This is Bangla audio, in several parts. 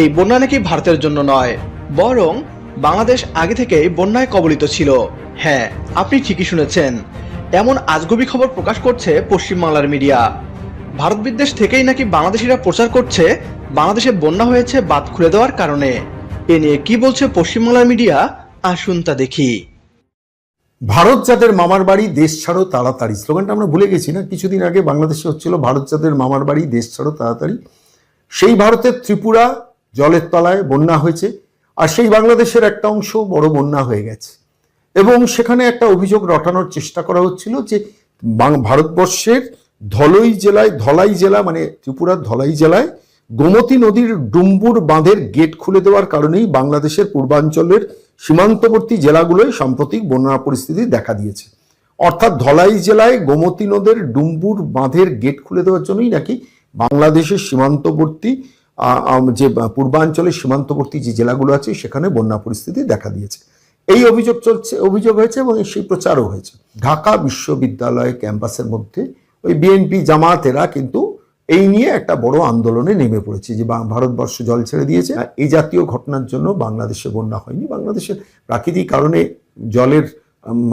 এই বন্যা নাকি ভারতের জন্য নয়, বরং বাংলাদেশ আগে থেকেই বন্যায় কবলিত ছিল। হ্যাঁ আপনি ঠিকই শুনেছেন। এমন আজগুবি খবর প্রকাশ করছে পশ্চিমবাংলার মিডিয়া। ভারত বিদ্বেষ থেকেই নাকি বাংলাদেশিরা প্রচার করছে, বাংলাদেশে বন্যা হয়েছে বাঁধ খুলে দেওয়ার কারণে। এ নিয়ে কি বলছে পশ্চিমবাংলার মিডিয়া? আসুন তা দেখি। ভারত যাদের মামার বাড়ি, দেশ ছাড়ো তাড়াতাড়ি। স্লোগানটা আমরা ভুলে গেছি না? কিছুদিন আগে বাংলাদেশে হচ্ছিল ভারত যাদের মামার বাড়ি, দেশ ছাড়ো তাড়াতাড়ি। সেই ভারতের ত্রিপুরা জলের তলায় বন্যা হয়েছে, আর সেই বাংলাদেশের একটা অংশ বড় বন্যা হয়ে গেছে। এবং সেখানে একটা অভিযোগ রটানোর চেষ্টা করা হচ্ছিল যে ভারতবর্ষের ধলই জেলায়, ধলাই জেলা মানে ত্রিপুরার ধলাই জেলায় গোমতী নদীর ডুম্বুর বাঁধের গেট খুলে দেওয়ার কারণেই বাংলাদেশের পূর্বাঞ্চলের সীমান্তবর্তী জেলাগুলোয় সাম্প্রতিক বন্যা পরিস্থিতি দেখা দিয়েছে। অর্থাৎ ধলাই জেলায় গোমতী নদের ডুম্বুর বাঁধের গেট খুলে দেওয়ার জন্যই নাকি বাংলাদেশের সীমান্তবর্তী যে পূর্বাঞ্চলের সীমান্তবর্তী যে জেলাগুলো আছে, সেখানে বন্যা পরিস্থিতি দেখা দিয়েছে। এই অভিযোগ চলছে, অভিযোগ হয়েছে এবং সেই প্রচারও হয়েছে। ঢাকা বিশ্ববিদ্যালয় ক্যাম্পাসের মধ্যে ওই বিএনপি জামাতেরা কিন্তু এই নিয়ে একটা বড় আন্দোলনে নেমে পড়েছে যে ভারতবর্ষ জল ছেড়ে দিয়েছে। এই জাতীয় ঘটনার জন্য বাংলাদেশে বন্যা হয়নি। বাংলাদেশের প্রাকৃতিক কারণে জলের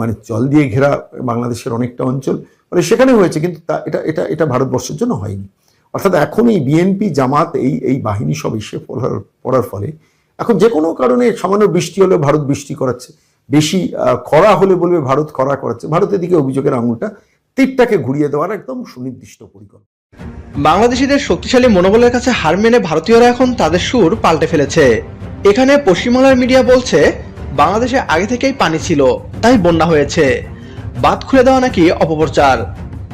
মানে জল দিয়ে ঘেরা বাংলাদেশের অনেকটা অঞ্চল। মানে সেখানে হয়েছে, কিন্তু তা এটা এটা এটা ভারতবর্ষের জন্য হয়নি। অর্থাৎ এখন এই বিএনপি জামাত, এই এই বাহিনী সব এসে পড়ার পড়ার ফলে এখন যে কোনো কারণে সামান্য বৃষ্টি হলে ভারত বৃষ্টি করাচ্ছে। বেশি খরা হলে বলবে ভারত খরা করাচ্ছে। ভারতের দিকে অভিযোগের আঙুলটা তীরটাকে ঘুরিয়ে দেওয়ার একদম সুনির্দিষ্ট পরিকল্পনা। বাংলাদেশিদের শক্তিশালী মনোবলের কাছে হার মেনে ভারতীয়রা এখন তাদের সুর পাল্টে ফেলেছে। এখানে পশ্চিমবাংলার মিডিয়া বলছে, বাংলাদেশে আগে থেকেই পানি ছিল, তাই বন্যা হয়েছে। বাদ খুলে দেওয়া নাকি অপপ্রচার।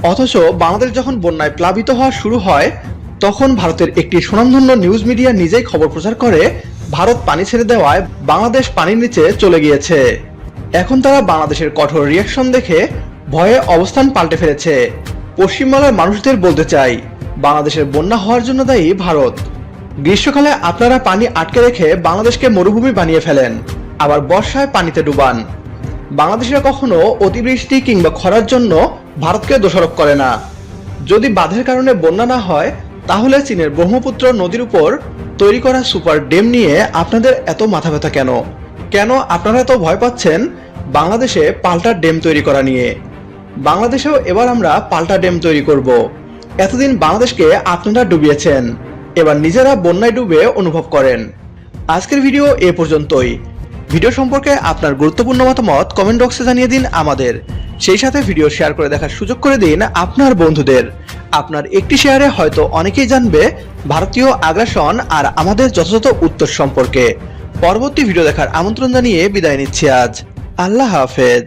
অথচ বাংলাদেশ যখন বন্যায় প্লাবিত হওয়া শুরু হয়, তখন ভারতের একটি সুনামধন্য নিউজ মিডিয়া নিজেই খবর প্রচার করে, ভারত পানি ছেড়ে দেওয়ায় বাংলাদেশ পানির নিচে চলে গিয়েছে। এখন তারা বাংলাদেশের কঠোর রিয়াকশন দেখে ভয়ে অবস্থান পাল্টে ফেলেছে। পশ্চিমবাংলার মানুষদের বলতে চাই, বাংলাদেশের বন্যা হওয়ার জন্য দায়ী ভারত। গ্রীষ্মকালে আপনারা পানি আটকে রেখে বাংলাদেশকে মরুভূমি বানিয়ে ফেলেন, আবার বর্ষায় পানিতে ডুবান। বাংলাদেশিরা কখনো অতিবৃষ্টি কিংবা খরার জন্য ভারতকে দোষারোপ করে না। যদি বাঁধের কারণে বন্যা না হয়, তাহলে চীনের ব্রহ্মপুত্র নদীর উপর তৈরি করা সুপার ডেম নিয়ে আপনাদের এত মাথা ব্যথা কেন? কেন আপনারা এত ভয় পাচ্ছেন বাংলাদেশে পাল্টা ডেম তৈরি করা নিয়ে? বাংলাদেশেও এবার আমরা পাল্টা ডেম তৈরি করব। এতদিন বাংলাদেশকে আপনারা ডুবিয়েছেন। এবার নিজেরা বন্যায় ডুবে অনুভব করেন। আজকের ভিডিও এ পর্যন্তই। ভিডিও সম্পর্কে আপনার গুরুত্বপূর্ণ মতামত কমেন্ট বক্সে জানিয়ে দিন আমাদের। সেই সাথে ভিডিও শেয়ার করে দেখার সুযোগ করে দিন আপনার বন্ধুদের। আপনার একটি শেয়ারে হয়তো অনেকেই জানবে ভারতীয় আগ্রাসন আর আমাদের যথাযথ উত্তর সম্পর্কে। পরবর্তী ভিডিও দেখার আমন্ত্রণ জানিয়ে বিদায় নিচ্ছি আজ। আল্লাহ হাফেজ।